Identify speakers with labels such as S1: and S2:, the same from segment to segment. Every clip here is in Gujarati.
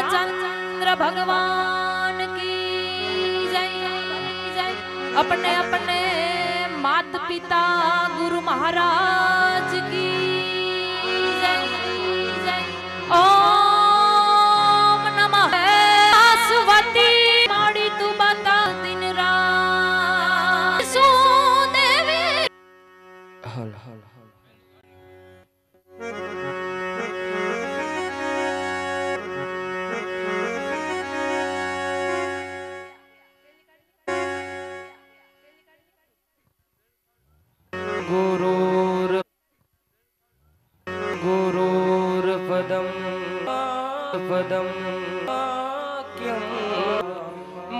S1: રામચંદ્ર ભગવાન કી જય જય અપને અપને માત પિતા ગુરુ
S2: મહારાજ કી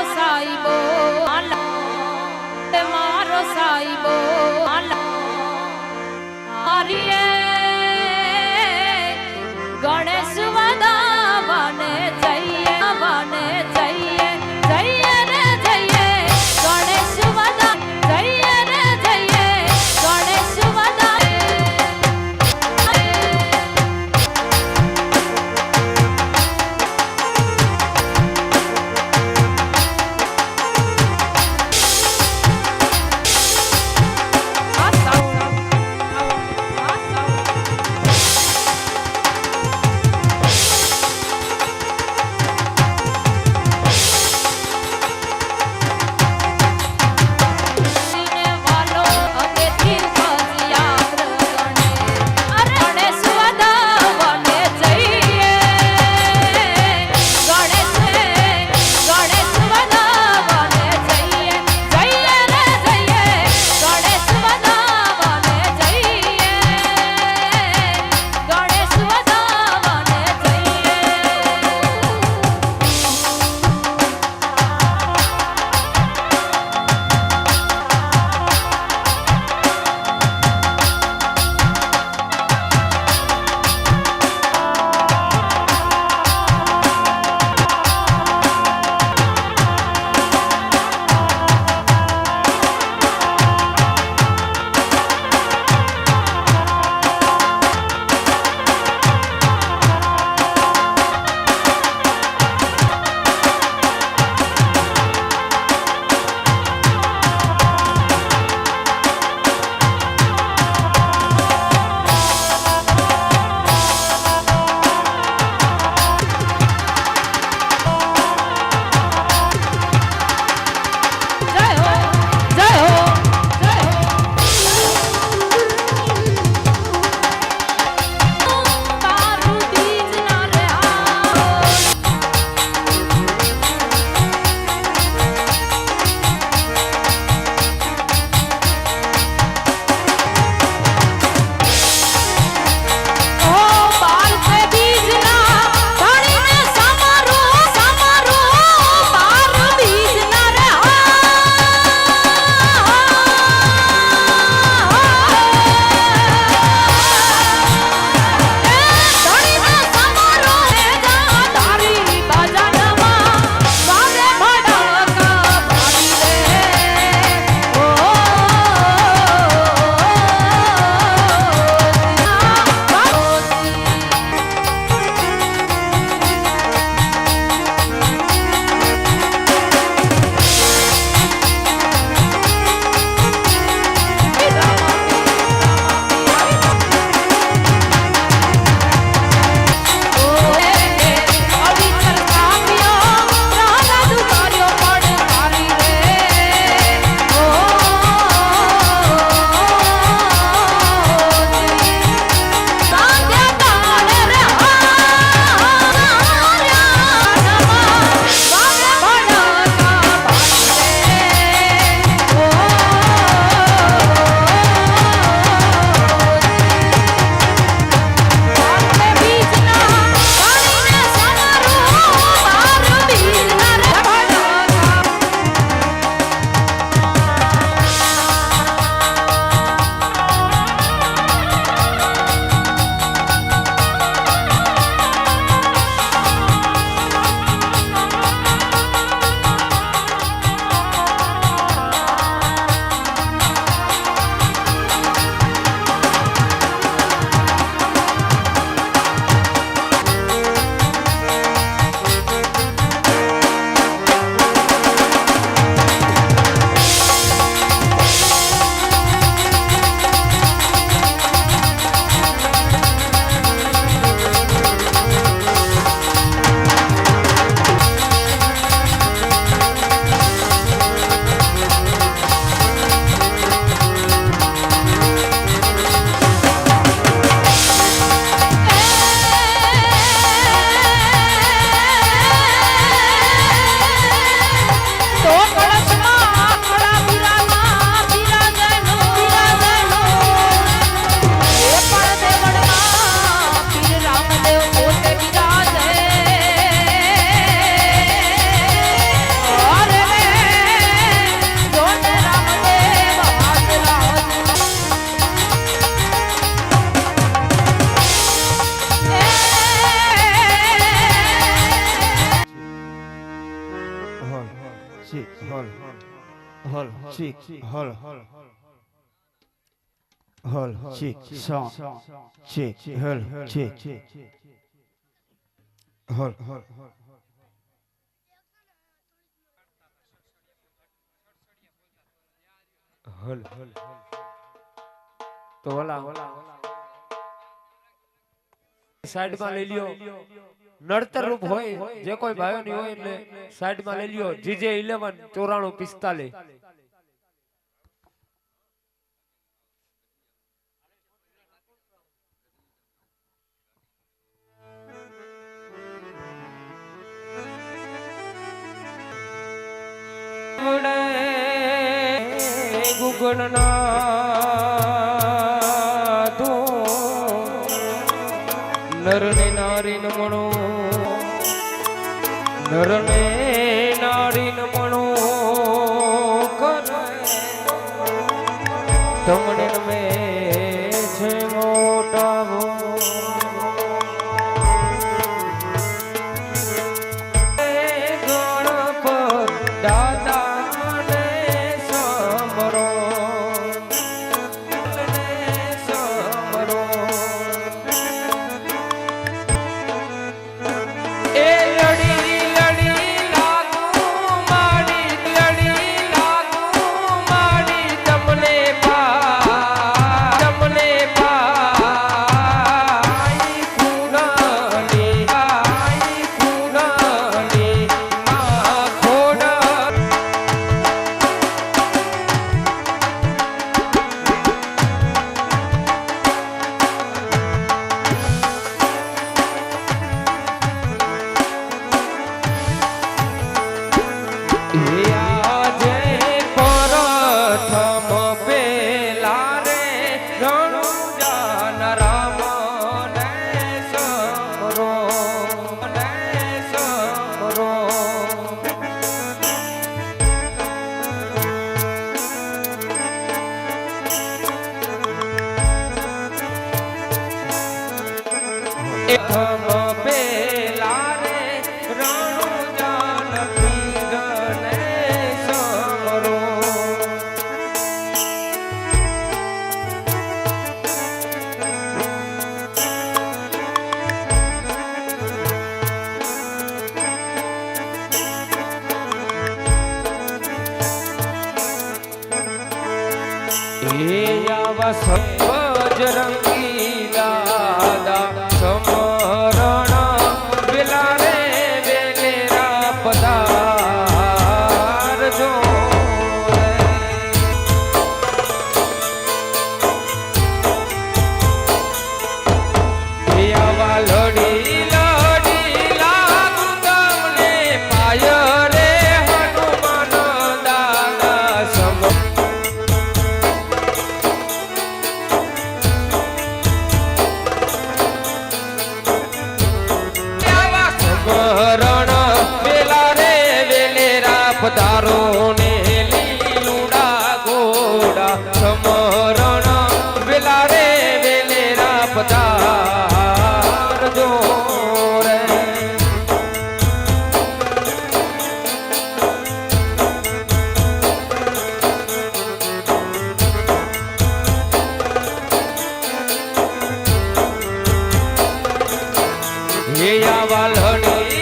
S2: મારો સાઈબો મારો સાઈબો હરિયે હળ હળ છે સ છે હળ છે હળ
S1: હળ હલ હલ તો ઓલા સાઈડમાં લઈ લ્યો નડતર રૂપ હોય જે કોઈ ભાઈઓની હોય એટલે સાઈડમાં લઈ લ્યો જીજે ઇલેવન ચોરાણું પિસ્તાલીસ ગુગણના તો નરને નારીન મણો. નરને નારીન મણો. કરે તમને હે આ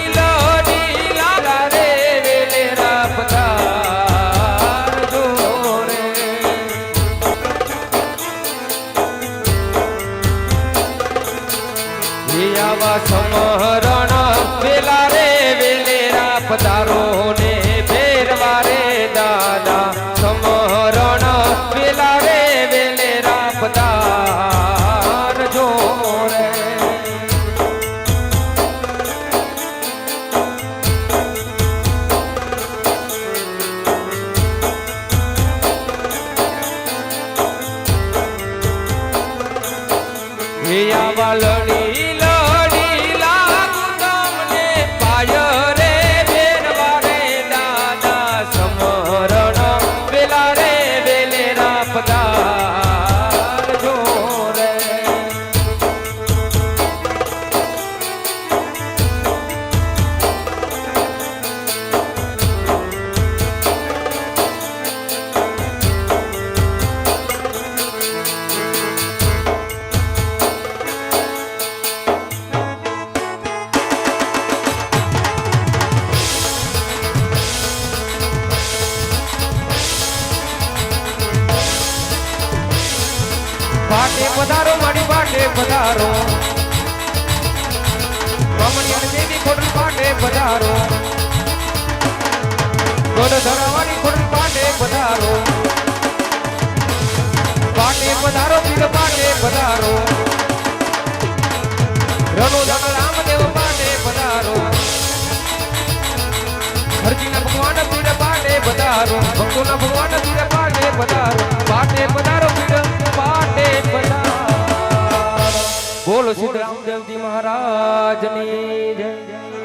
S1: પધારો
S3: ભગવાન પીર પાટે પધારો પાટે પધારો પીર પાટે પધારો. બોલો શ્રી રામદેવજી મહારાજની જય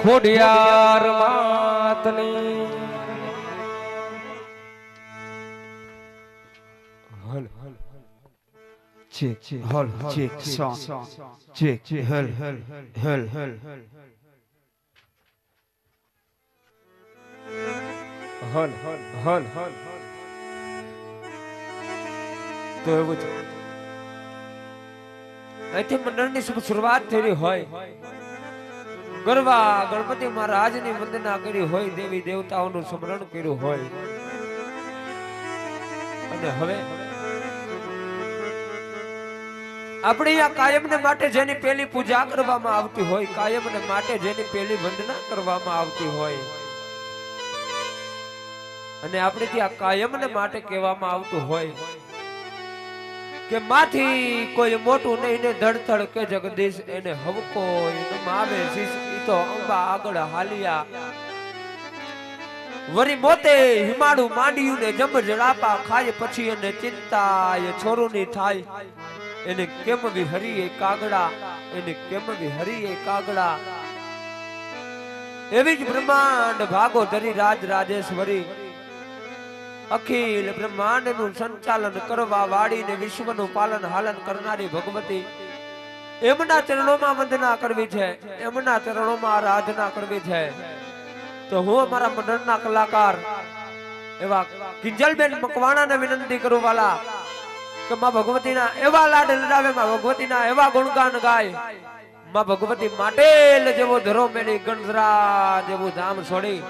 S3: ખોડિયાર માતની હલ હલ
S4: check, check, check, song, check, check, hol, hol, hol, hol.
S3: હલ હલ હલ હલ. તો એવું છે અહીંથી શુભ શરૂઆત થઈ હોય. ગરવા ગણપતિ મહારાજની વંદના કરી હોય, દેવી દેવતાઓનું સ્મરણ કર્યું હોય. અને હવે આપણે આ કાયમને માટે જેની પેલી પૂજા કરવામાં આવતી હોય, કાયમને માટે જેની પેલી વંદના કરવામાં આવતી હોય. અને આપણે ત્યાં કાયમને માટે કહેવામાં આવતું હોય. કે માથી કોઈ મોટું નહીં ને ધડધડ કે જગદીશ એને હવકો આવે તો અંબા આગળ હાલિયા. વરી મોતે હિમાડું માંડ્યું ને જમ જડાપા ખાય પછી એને ચિંતા એ છોરુની થાય. એને કેમ વિહરી એ કાગડા? એને કેમ વિહરી એ કાગડા? એવી જ બ્રહ્માંડ ભાગો ધરી રાજ રાજેશ્વરી અખિલ બ્રહ્માંડનું સંચાલન કરવા વાળી ને વિશ્વનું પાલન હાલન કરનારી ભગવતી એમના ચરણોમાં વંદના કરવી છે, એમના ચરણોમાં આરાધના કરવી છે. તો હું અમારા મંડળના કલાકાર એવા કિંજલબેન મકવાણાને વિનંતી કરું વાલા કે માં ભગવતીના એવા લાડ લડાવે, માં ભગવતીના એવા ગુણગાન ગાય. માં ભગવતી માટે જેવો ધરો મેળી ગણધરા જેવું ધામ છોડી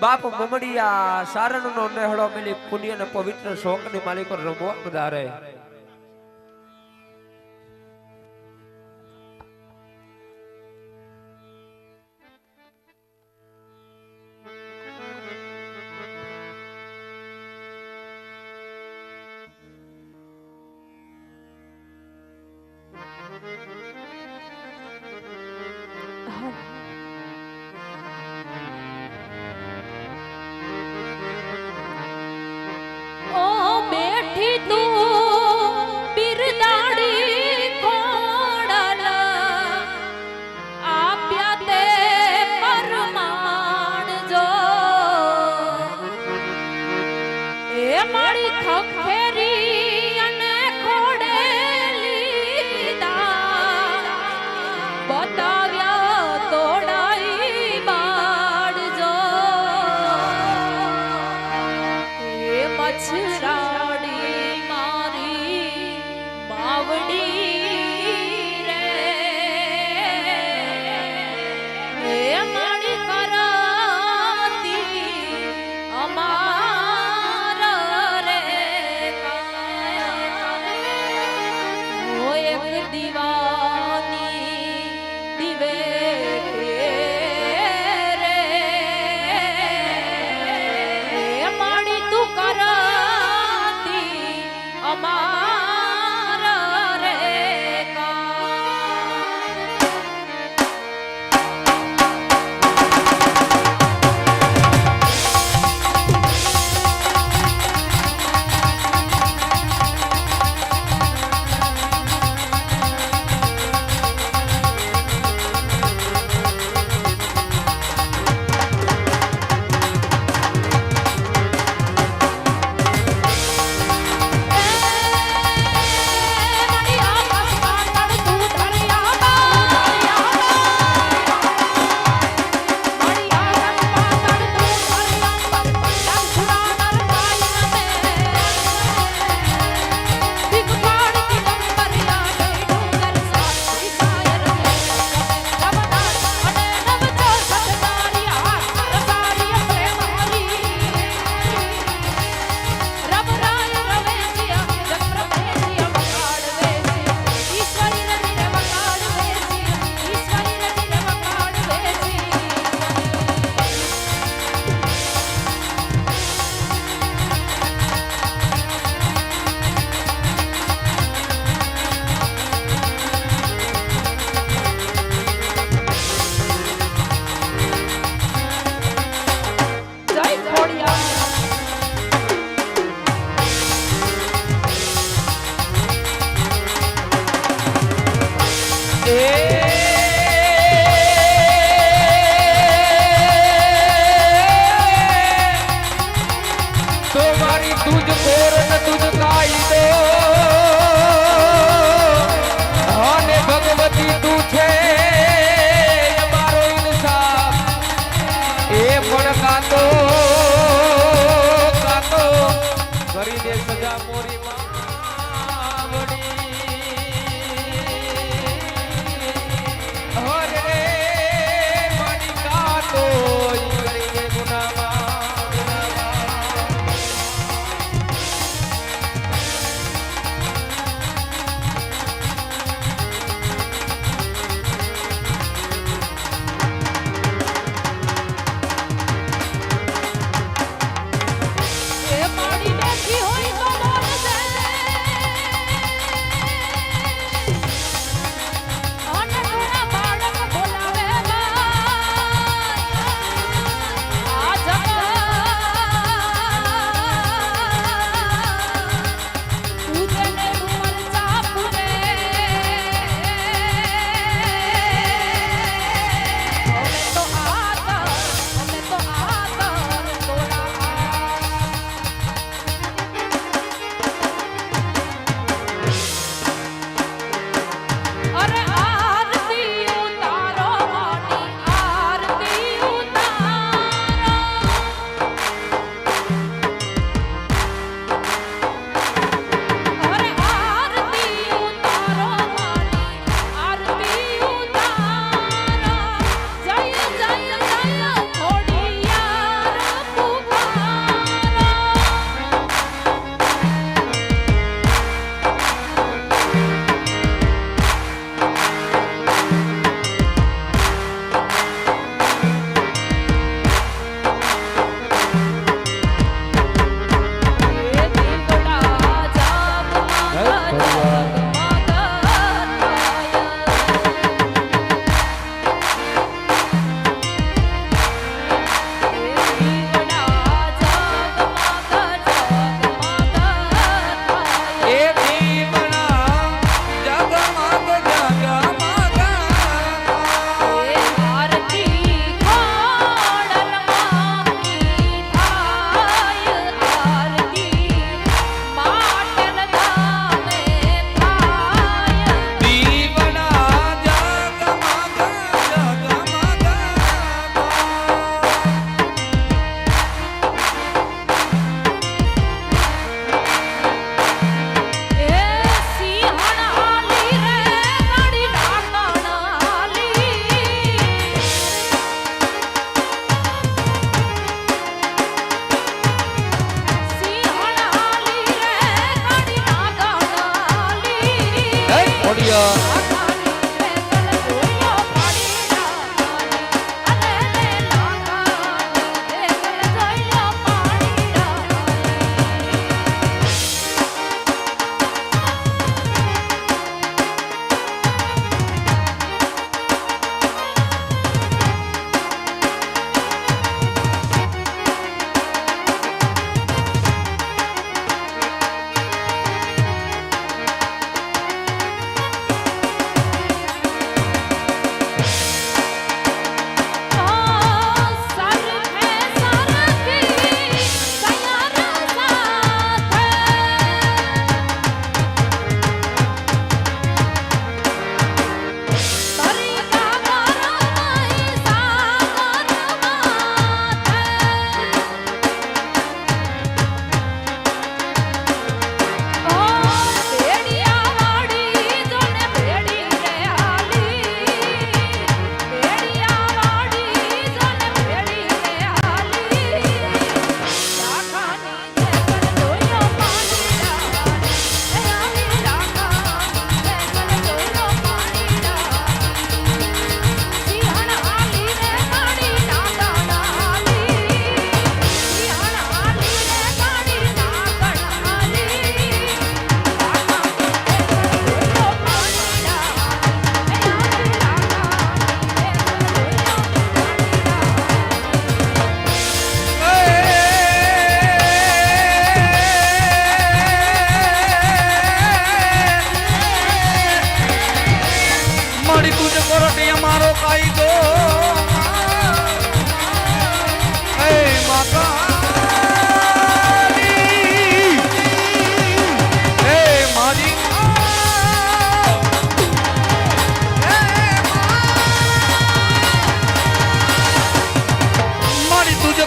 S3: બાપ મમડિયા સારણનો નેહડો મેલી પુણ્ય ને પવિત્ર શોકની માલિકો રમવા
S2: ઓ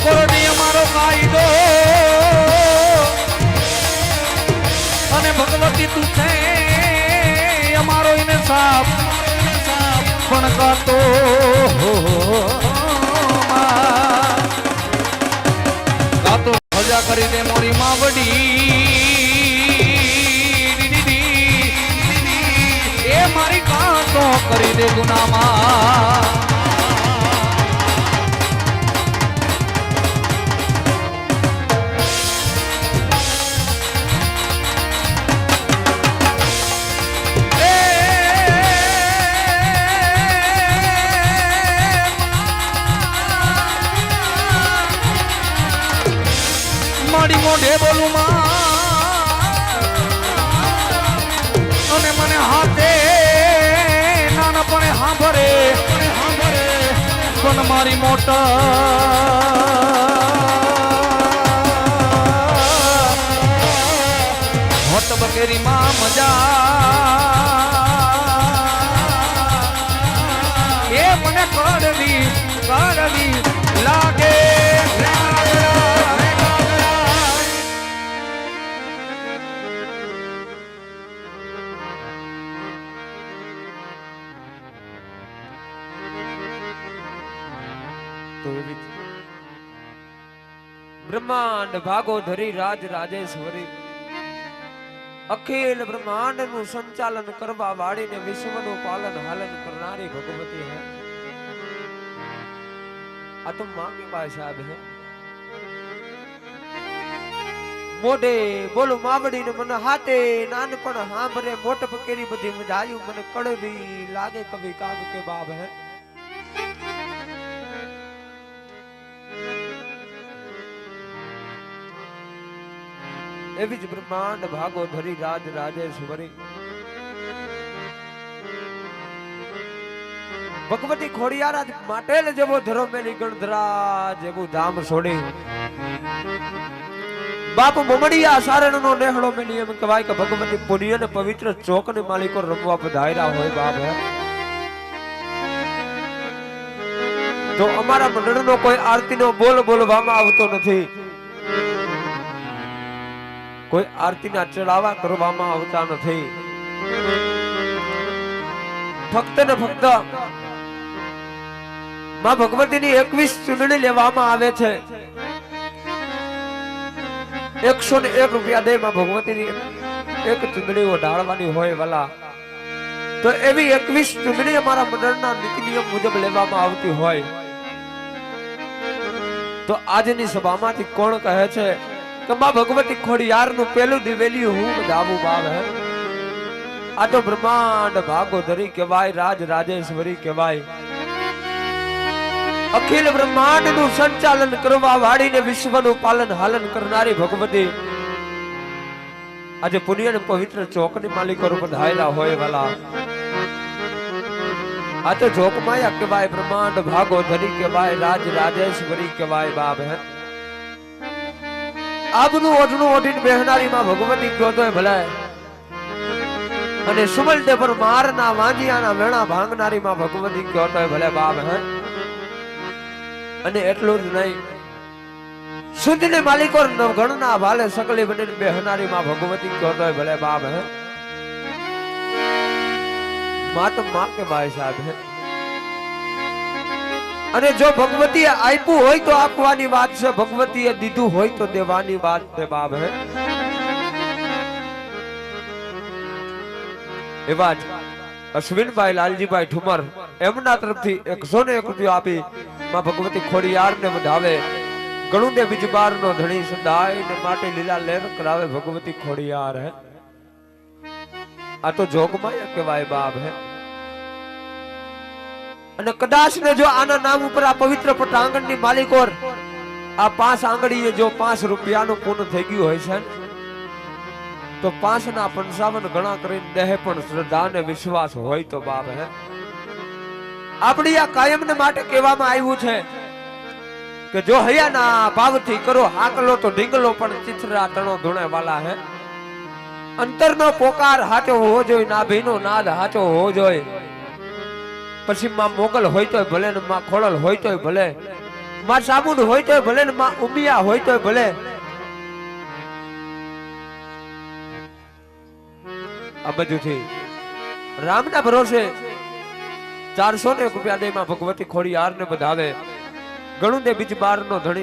S2: મારી
S5: અમારો કાયદો. અને ભગવતી તું છે, અમારો એને સાપ પણ કાતો કાતો મજા કરી દે મોરી માવડી. એ મારી કાતો કરી દે ગુનામાં. મારી મોઢે બોલું માં. અને મને હાથે નાનપણે હાંભરે પણ મારી મોટા હોત બકેરી માં મજા
S3: બ્રહ્માંડ ભાગો ધરી રાજ રાજેશ્વરી અખિલ બ્રહ્માંડનું સંચાલન કરવા વાળીને વિશ્વનું પાલન હાલન કરનારી ભગવતી હે. આ તો માં કે પાસે સાહેબ હે. મોઢે બોલું માવડી ને મને હાથે નાનપણ હાંભરે મોટપ કેરી બધી મજા આવ્યું મને કડવી લાગે કભી કાગ કે બાબ હે. એવી જ બ્રહ્માંડ ભાગો ધરી રાજ રાજેશ્વરી ભગવતી ખોડિયારા માટેલ જેવો ધરો મેલી ગણધરા જેવું ધામ છોડી. બાપ મમડિયા સારણ નો નેહડો મેલી એમ કહેવાય કે ભગવતી પુણ્ય ને પવિત્ર ચોક ને માલિકો રમવા પધાર્યા હોય બાપ. તો અમારા મંડળનો કોઈ આરતીનો બોલ બોલવામાં આવતો નથી. કોઈ આરતીના ચડાવા કરવામાં આવતા નથી. ફક્ત ને ફક્તમાં ભગવતીની એકવીસ ચૂંટણી લેવામાં આવે છે. એકસો ને એક રૂપિયા દે માં ભગવતીની એક ચૂંટણીઓ ઢાળવાની હોય વાલા. તો એવી એકવીસ ચૂંટણી અમારા મંડળના નીતિ નિયમ મુજબ લેવામાં આવતી હોય. તો આજની સભામાંથી કોણ કહે છે? કે માં ભગવતી ખોડિયાર નું પેલું દિવેલી હું દાબુ બાબ હે. આ તો બ્રહ્માંડ ભાગોધરી કહેવાય રાજ રાજેશ્વરી કહેવાય. અખિલ બ્રહ્માંડનું સંચાલન કરવા વાળીને વિશ્વનું પાલન હાલન કરનારી ભગવતી. આજે પુણ્ય ને પવિત્ર ચોકની માલિકો રૂપ ધાયેલા હોય વાલા. આ તો જોગમાયા કહેવાય, બ્રહ્માંડ ભાગોધરી કહેવાય રાજ રાજેશ્વરી કહેવાય બાપ હે. આબનું ઓઢણું ઓઢીને બેહનારીમાં ભગવતી કયો તો ભલાય. અને સુમલ દે પર મારના વાંજિયાના વેણા ભાંગનારીમાં ભગવતી કયો તો ભલે બાપ, હે? અને એટલું જ નહીં. સુધીને માલિકો ગણના ભાલે સકલી બનીને બેહનારીમાં ભગવતી કયો તોય ભલે બાપ, હે? માતમાં કે ભાઈ સાહેબ, હે? અને જો ભગવતી આપ્યું હોય તો આપવાની વાત છે. ભગવતીએ દીધું હોય તો દેવાની વાત છે, બાપ એવા જ અશ્વિનભાઈ, લાલજીભાઈ ઠુમર એમના તરફથી એકસો ને એક રૂપિયા આપી માં ભગવતી ખોડિયાર ને વધાવે. ગણું દે બીજબાર નો ધણી સદાય ને માટે લીલા લેર કરાવે ભગવતી ખોડિયાર હે. આ તો જોગમાયા કહેવાય, બાપ હે. અને કદાચ ને જો આના નામ ઉપર આ પવિત્ર પટાંગણની માલિકોર આ પાંચ આંગળીએ જો પાંચ રૂપિયાનું પૂર્ણ થઈ ગયું હોય છે તો પાંચ ના પંચાવન ગણા કરીને દેહ પણ શ્રદ્ધા ને વિશ્વાસ હોય તો બાપ, હે? આપણી આ કાયમને માટે કહેવામાં આવ્યું છે કે જો હૈયાના ભાવથી કરો હાકલો તો ઢીંગલો પણ ચિથરા તણો ધૂણે વાલા હે? અંતરનો પોકાર હાચો હોવો જોઈએ, નાભીનો નાદ હાચો હોવો જોઈએ. પછી માં મોગલ હોય તોય ભલે ને માં ખોડલ હોય તોય ભલે. માં સાબુન હોય તોય ભલે ને માં ઉમિયા હોય તોય ભલે. આ બધુંથી રામના ભરોસે ચારસો ને રૂપિયા દેમાં ભગવતી ખોડી આર ને બધાવે. ગણું દે બીજ બાર નો ધણી